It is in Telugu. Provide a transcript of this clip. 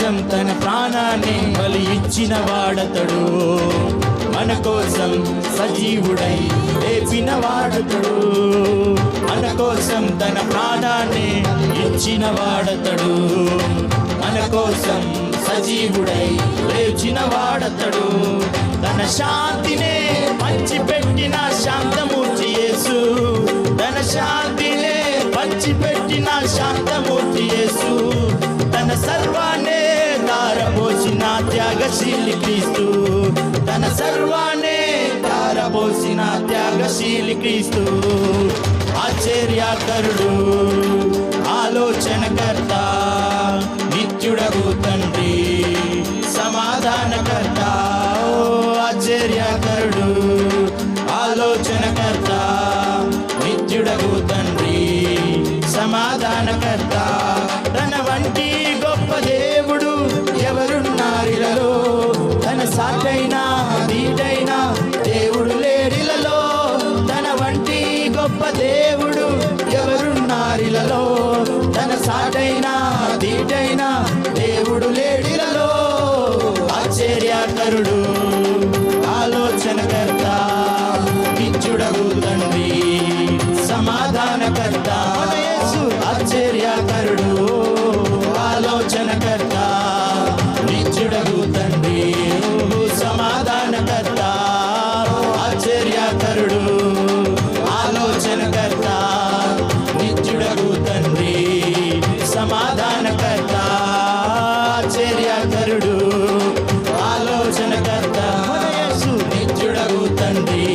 కోసం తన ప్రాణాన్ని బలి ఇచ్చిన వాడతడు. మన కోసం సజీవుడై లేపిన వాడతడు. మన కోసం తన ప్రాణాన్ని ఇచ్చిన వాడతడు. మన కోసం సజీవుడై లేచిన వాడతడు. తన శాంతినే పంచిపెట్టిన శాంతమూర్తి యేసు. తన శాంతినే పంచిపెట్టిన శాంతమూర్తి త్యాగశీలి క్రీస్తు తన సర్వాన్నే తారపోసిన త్యాగశీలి క్రీస్తు ఆశ్చర్యకరుడు ఆలోచనకర్త గొప్ప దేవుడు ఎవరున్నారిలలో? తన సాటైనా దీటైనా దేవుడు లేడిలలో? ఆశ్చర్యాకరుడు ఆలోచనకర్త ఇచ్చుడగు తండ్రి సమాధానకర్త. ఆశ్చర్యాకరుడు కర్త తండ్రి.